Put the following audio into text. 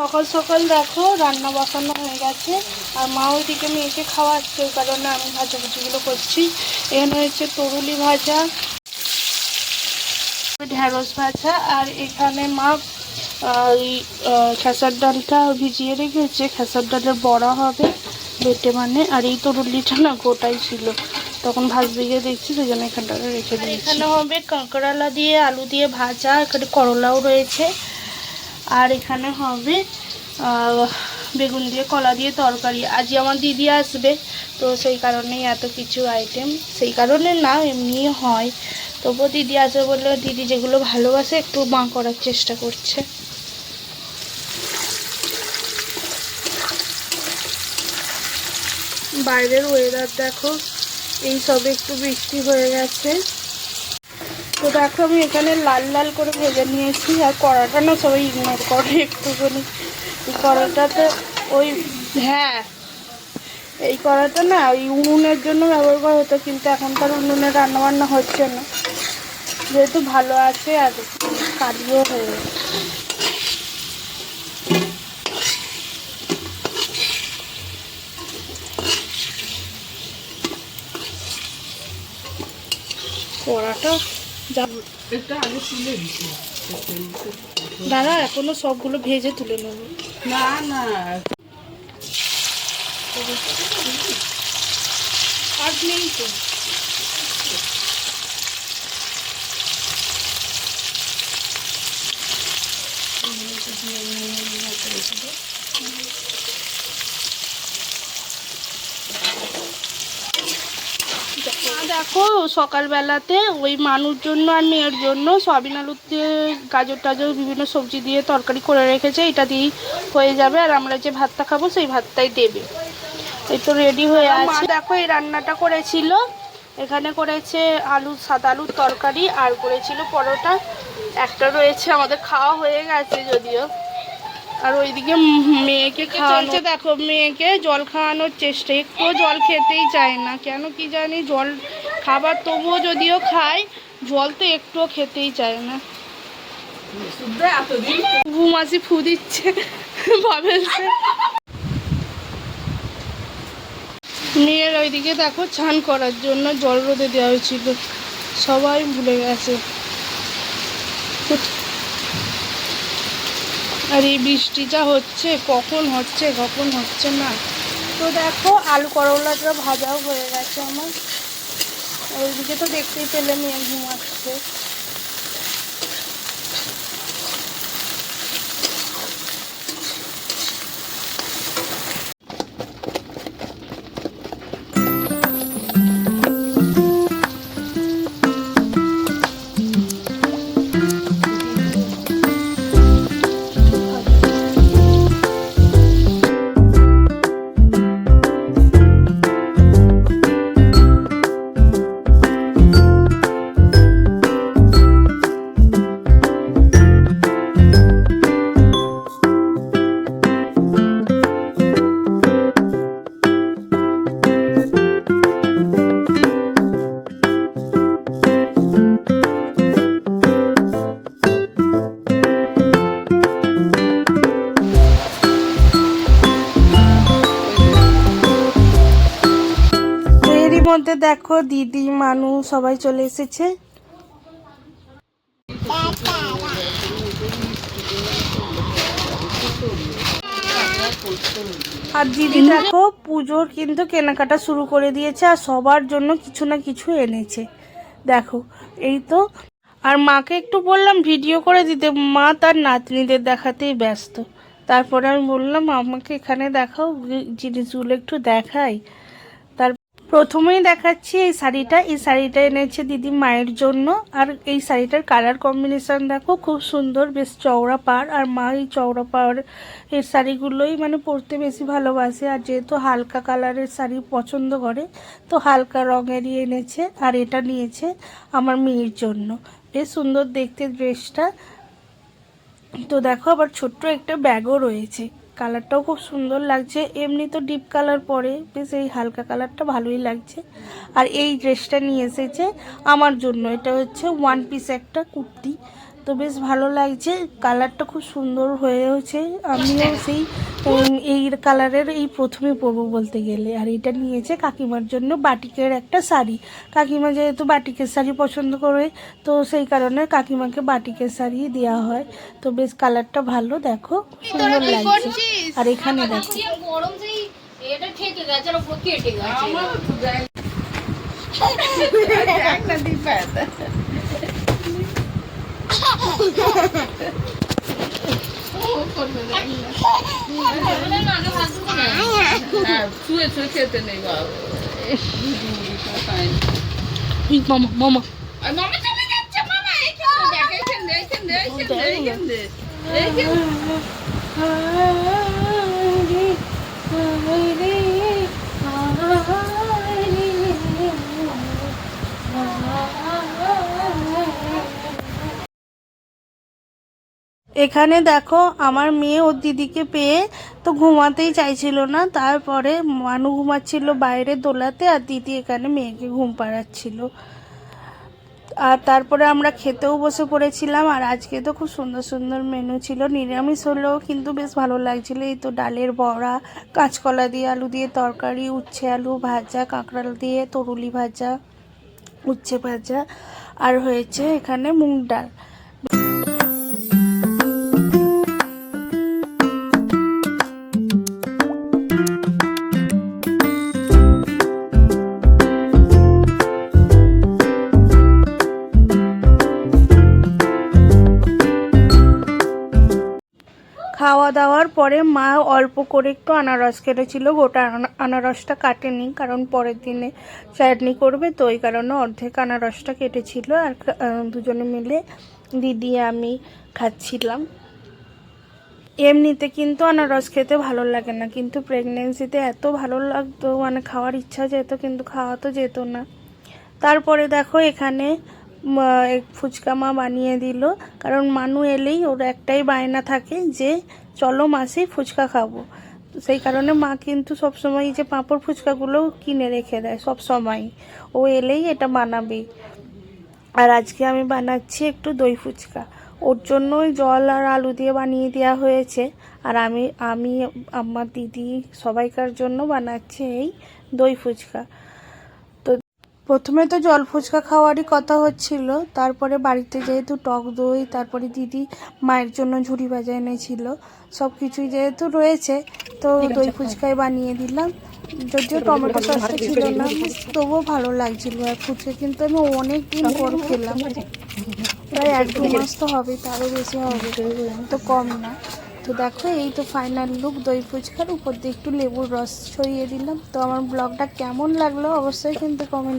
সকাল সকাল দেখো রান্না বসানো হয়ে গেছে। আর মা ওইদিকে মেয়েকে খাওয়াচ্ছে ওই কারণে আমি ভাজাভুজিগুলো করছি। এখানে হচ্ছে তরুলি ভাজা ঢ্যাঁড়স ভাজা আর এখানে মা আহ, খেসার ডালটা ভিজিয়ে রেখেছে। খেসার ডালের বড়া হবে বেটে মানে। আর এই তরুলিটা না গোটাই ছিল। তখন ভাজতে গিয়ে দেখছি সেই জন্য এখানটাতে রেখে দিয়েছি। এখানে হবে কাঁকড়ালা দিয়ে আলু দিয়ে ভাজা এখানে করলাও রয়েছে। আর এখানে হবে বেগুন দিয়ে কলা দিয়ে তরকারি। আজই আমার দিদি আসবে, তো সেই কারণেই এত কিছু আইটেম সেই কারণে না, এমনি হয়। তবুও দিদি আসবে বলে দিদি যেগুলো ভালোবাসে, একটু মা করার চেষ্টা করছে। বাইরের ওয়েদার দেখো, এই সবে একটু বৃষ্টি হয়ে গেছে। তো দেখো আমি এখানে লাল লাল করে ভেজে নিয়েছি আর কড়াটা না সবাই ইগনোর করে একটুখানি। কড়াটাতে ওই হ্যাঁ এই কড়াটা না ওই উনুনের জন্য ব্যবহার করা হতো, কিন্তু এখন এখনকার উনুনে রান্নাবান্না হচ্ছে না। যেহেতু ভালো আছে আর কালিও হয়ে কড়াটা এটা আগে তুলে দিছি দাদা এখনও সবগুলো ভেজে তুলে নেব না না আর নেই তো দেখো সকালবেলাতে ওই মানুষ জন্য আর মেয়ের জন্য সয়াবিন আলু দিয়ে গাজর টাজর বিভিন্ন সবজি দিয়ে তরকারি করে রেখেছে। এটা দিয়েই হয়ে যাবে আর আমরা যে ভাতটা খাব সেই ভাতটাই দেবে। এই তো রেডি হয়ে আছে। দেখো এই রান্নাটা করেছিল। এখানে করেছে আলু সাদা আলুর তরকারি আর করেছিল পরোটা। একটা রয়েছে আমাদের খাওয়া হয়ে গেছে যদিও। আর ওইদিকে মেয়েকে খাওয়াচ্ছে দেখো মেয়েকে জল খাওয়ানোর চেষ্টা। একটুও জল খেতেই চায় না। কেন কি জানি জল খাবার তবুও যদিও খায় জল তো একটুও খেতেই চায় না। ঘুমাসি ফু দিচ্ছে ভাবেছে মেয়ের ওইদিকে দেখো স্নান করার জন্য জল রোদে দেওয়া হয়েছিল। সবাই ভুলে গেছে। আর এই বৃষ্টিটা হচ্ছে কখন হচ্ছে কখন হচ্ছে না। তো দেখো আলু করলাটা ভাজাও হয়ে গেছে আমার। ওইদিকে তো দেখতেই পেলেন ঘুমাচ্ছে মধ্যে দেখো দিদি, মানু সবাই চলে এসেছে। আর দিদি দেখো, পুজোর কিন্তু কেনাকাটা শুরু করে দিয়েছে আর সবার জন্য কিছু না কিছু এনেছে। দেখো, এই তো। আর মাকে একটু বললাম ভিডিও করে দিতে, মা তার নাতনিদের দেখাতেই ব্যস্ত। তারপরে আমি বললাম, আমাকে এখানে দেখাও, জিনিসগুলো একটু দেখাই। প্রথমেই দেখাচ্ছি এই শাড়িটা। এই শাড়িটা এনেছে দিদি মায়ের জন্য। আর এই শাড়িটার কালার কম্বিনেশন দেখো, খুব সুন্দর, বেশ চওড়া পাড়। আর মা এই চওড়া পাড় এই শাড়িগুলোই মানে পরতে বেশি ভালোবাসে। আর যেহেতু হালকা কালারের শাড়ি পছন্দ করে, তো হালকা রঙেরই এনেছে। আর এটা নিয়েছে আমার মেয়ের জন্য। বেশ সুন্দর দেখতে ড্রেসটা তো দেখো আবার ছোট্ট একটা ব্যাগও রয়েছে। কালারটাও খুব সুন্দর লাগছে। এমনি তো ডিপ কালার পরে, বেশ এই হালকা কালারটা ভালোই লাগছে। আর এই ড্রেসটা নিয়ে এসেছে আমার জন্য। এটা হচ্ছে ওয়ান পিস একটা কুর্তি। তো বেশ ভালো লাগছে। কালারটা খুব সুন্দর হয়েছে আমিও সেই এই কালারের এই প্রথমে পরবো বলতে গেলে। আর এটা নিয়েছে কাকিমার জন্য বাটিকের একটা শাড়ি। কাকিমা যেহেতু বাটিকের শাড়ি পছন্দ করে তো সেই কারণে কাকিমাকে বাটিকের শাড়ি দেওয়া হয়। তো বেশ কালারটা ভালো দেখো সুন্দর লাগছে। আর এখানে দেখো। আমার মামা মামা মামা চলে যাচ্ছে এইখান দে এইখান দে এইখান দে এইখান এখানে দেখো আমার মেয়ে ওর দিদিকে পেয়ে তো ঘুমাতেই চাইছিল না, তারপরে মানু ঘুমাচ্ছিল বাইরে দোলাতে আর দিদি এখানে মেয়েকে ঘুম পাড়াচ্ছিল। আর তারপরে আমরা খেতেও বসে পড়েছিলাম আর আজকে তো খুব সুন্দর সুন্দর মেনু ছিল, নিরামিষ হলেও কিন্তু বেশ ভালো লাগছিল। এই তো ডালের বড়া, কাঁচকলা দিয়ে আলু দিয়ে তরকারি, উচ্ছে আলু ভাজা, কাঁকড়াল দিয়ে তরুলি ভাজা, উচ্ছে ভাজা, আর হয়েছে এখানে মুগ ডাল। খাওয়া দাওয়ার পরে মা অল্প করে একটু আনারস কেটেছিল। গোটা আনারসটা কাটেনি কারণ পরের দিনে চাটনি করবে, তো ওই কারণে অর্ধেক আনারসটা কেটেছিল আর দুজনে মিলে দিদি, আমি খাচ্ছিলাম। এমনিতে কিন্তু আনারস খেতে ভালো লাগে না, কিন্তু প্রেগনেন্সিতে এত ভালো লাগতো মানে খাওয়ার ইচ্ছা যেত, কিন্তু খাওয়া তো যেত না। তারপরে দেখো এখানে ফুচকা মা বানিয়ে দিল, কারণ মানু এলেই ওর একটাই বায়না থাকে যে চলো মাসি ফুচকা খাব। সেই কারণে মা কিন্তু সবসময় এই যে পাঁপড় ফুচকাগুলো কিনে রেখে দেয় সব সময় ও এলেই এটা বানাবে। আর আজকে আমি বানাচ্ছি একটু দই ফুচকা। ওর জন্য ওই জল আর আলু দিয়ে বানিয়ে দেওয়া হয়েছে। আর আমি আমি আমার দিদি সবাইকার জন্য বানাচ্ছি এই দই ফুচকা। প্রথমে তো জল ফুচকা খাওয়ারই কথা হচ্ছিল তারপরে বাড়িতে যেহেতু টক দই তারপরে দিদি মায়ের জন্য ঝুড়ি ভাজা এনেছিল সব কিছুই যেহেতু রয়েছে তো দই ফুচকাই বানিয়ে দিলাম। যদিও টমেটো সসটা ছিল না তবুও ভালো লাগছিল আর ফুচকা কিন্তু আমি অনেক দিন পর খেলাম। প্রায় এক দু মাস তো হবে তারও বেশি হবে তো কম না। তো দেখো এই তো ফাইনাল লুক দই ফুচকার উপর দিয়ে একটু লেবুর রস ছড়িয়ে দিলাম। তো আমার ব্লগটা কেমন লাগল অবশ্যই কিন্তু কমেন্ট